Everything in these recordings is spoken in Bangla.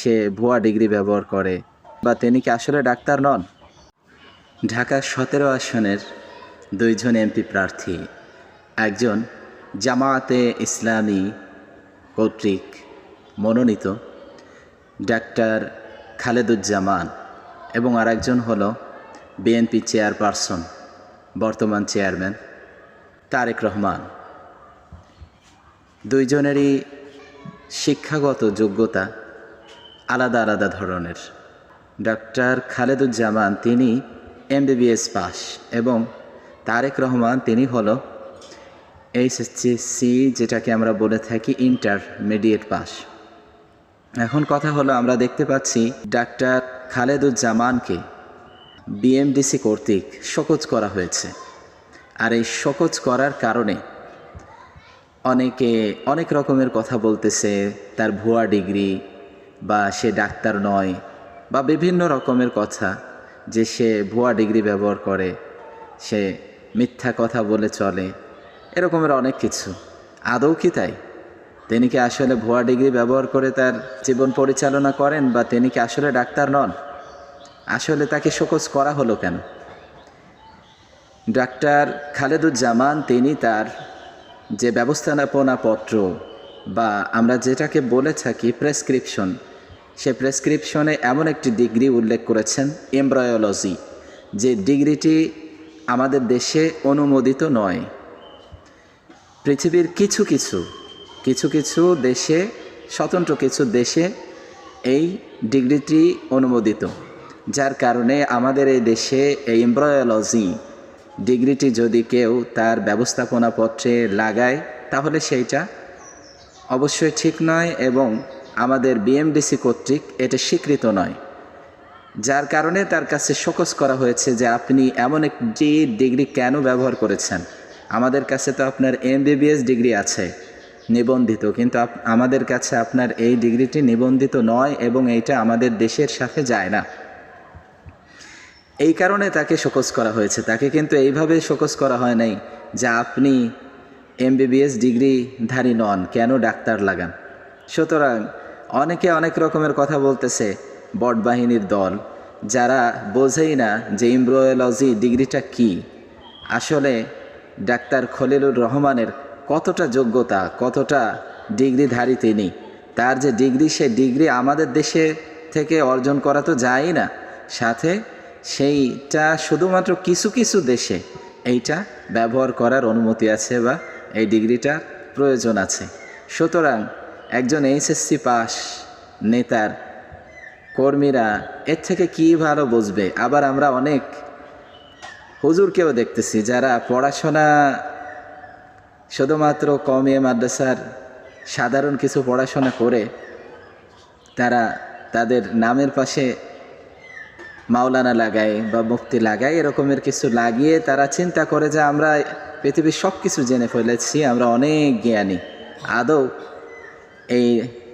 সে ভুয়া ডিগ্রি ব্যবহার করে। বা তিনি কি আসলে ডাক্তার নন? ঢাকার সতেরো আসনের দুইজন এমপি প্রার্থী। একজন জামায়াতে ইসলামী কর্তৃক মনোনীত ডাক্তার খালেদুজ্জামান এবং আরেকজন হল বিএনপি চেয়ারপারসন, বর্তমান চেয়ারম্যান তারেক রহমান। দুইজনেরই শিক্ষাগত যোগ্যতা আলাদা আলাদা ধরনের। ডক্টর খালেদুজ্জামান তিনি এমবিবিএস পাস এবং তারেক রহমান তিনি হলো এইচএসসি যেটাকে আমরা বলে থাকি ইন্টারমিডিয়েট পাস। এখন কথা হলো আমরা দেখতে পাচ্ছি ডাক্তার খালেদুজ্জামানকে বিএমডিসি কর্তৃক শোকজ করা হয়েছে। আর এই শোকজ করার কারণে অনেকে অনেক রকমের কথা বলতেছে, তার ভুয়া ডিগ্রি বা সে ডাক্তার নয় বা বিভিন্ন রকমের কথা যে সে ভুয়া ডিগ্রি ব্যবহার করে, সে মিথ্যা কথা বলে চলে, এরকমের অনেক কিছু। আদৌ কি তাই? তিনি কি আসলে ভুয়া ডিগ্রি ব্যবহার করে তার জীবন পরিচালনা করেন বা তিনি কি আসলে ডাক্তার নন? আসলে তাকে শোকজ করা হলো কেন? ডাক্তার খালেদুজ্জামান, তিনি তার যে ব্যবস্থাপনা পত্র বা আমরা যেটাকে বলে থাকি প্রেসক্রিপশন সে প্রেসক্রিপশনে এমন একটি ডিগ্রি উল্লেখ করেছেন এমব্রয়োলজি যে ডিগ্রিটি আমাদের দেশে অনুমোদিত নয়। পৃথিবীর কিছু কিছু কিছু কিছু দেশে, স্বতন্ত্র কিছু দেশে এই ডিগ্রিটি অনুমোদিত। যার কারণে আমাদের এই দেশে এই এমব্রয়োলজি ডিগ্রিটি যদি কেউ তার ব্যবস্থাপনা পত্রে লাগায়, তাহলে সেইটা অবশ্যই ঠিক নয় এবং আমাদের বিএমডিসি কর্তৃক এটা স্বীকৃত নয়, যার কারণে তার কাছে শোকস করা হয়েছে যে আপনি এমন একটি ডিগ্রি কেন ব্যবহার করেছেন। আমাদের কাছে তো আপনার এমবিবিএস ডিগ্রি আছে, নিবন্ধিত, কিন্তু আমাদের কাছে আপনার এই ডিগ্রিটি নিবন্ধিত নয় এবং এইটা আমাদের দেশের সাথে যায় না। এই কারণে তাকে শোকস করা হয়েছে। তাকে কিন্তু এইভাবে শোকস করা হয় নাই যে আপনি এমবিবিএস ডিগ্রিধারী নন, কেন ডাক্তার লাগান। সুতরাং অনেকে অনেক রকমের কথা বলতেছে, বট বাহিনীর দল। যারা বোঝেই না যে ইমব্রোয়োলজি ডিগ্রিটা কি। আসলে ডাক্তার খলিলুর রহমানের কতটা যোগ্যতা, কতটা ডিগ্রিধারী তিনি। তার যে ডিগ্রি, সে ডিগ্রি আমাদের দেশে থেকে অর্জন করা তো যায়ই না। সাথে সেইটা শুধুমাত্র কিছু কিছু দেশে এইটা ব্যবহার করার অনুমতি আছে বা এই ডিগ্রিটা প্রয়োজন আছে। সুতরাং একজন এইচএসসি পাস নেতার কর্মীরা, এর থেকে কী ভালো বুঝবে? আবার আমরা অনেক হুজুরকেও দেখতেছি যারা পড়াশোনা শুধুমাত্র কমিয়ে মাদ্রাসার সাধারণ কিছু পড়াশোনা করে, তারা তাদের নামের পাশে মাওলানা লাগায় বা মুক্তি লাগায়, এরকমের কিছু লাগিয়ে তারা চিন্তা করে যে আমরা পৃথিবীর সব কিছু জেনে ফেলেছি, আমরা অনেক জ্ঞানী, আদৌ এই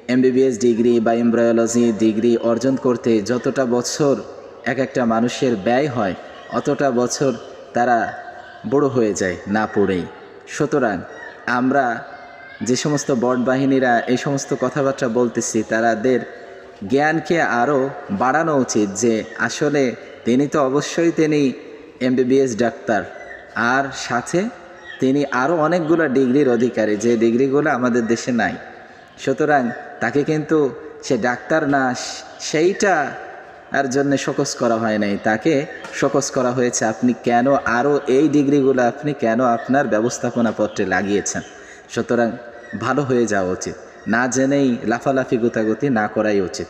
এমবিবিএস ডিগ্রি বা এমব্রায়োলজি ডিগ্রি অর্জন করতে যতটা বছর এক একটা মানুষের ব্যয় হয়, অতটা বছর তারা বড় হয়ে যায় না পড়েই। সুতরাং আমরা যে সমস্ত বট বাহিনীরা এই সমস্ত কথাবার্তা বলতেছি তাদের জ্ঞানকে আরও বাড়ানো উচিত যে আসলে তিনি তো অবশ্যই তিনি এমবিবিএস ডাক্তার। আর সাথে তিনি আরও অনেকগুলো ডিগ্রির অধিকারী, যে ডিগ্রিগুলো আমাদের দেশে নাই। সুতরাং তাকে কিন্তু সে ডাক্তার না, সেইটা আর জন্য শোকস করা হয় নাই। তাকে শোকস করা হয়েছে, আপনি কেন আরও এই ডিগ্রিগুলো আপনি কেন আপনার ব্যবস্থাপনা পত্রে লাগিয়েছেন? সুতরাং ভালো হয়ে যাওয়া উচিত। না জেনেই লাফালাফি, গুতাগুতি না করাই উচিত।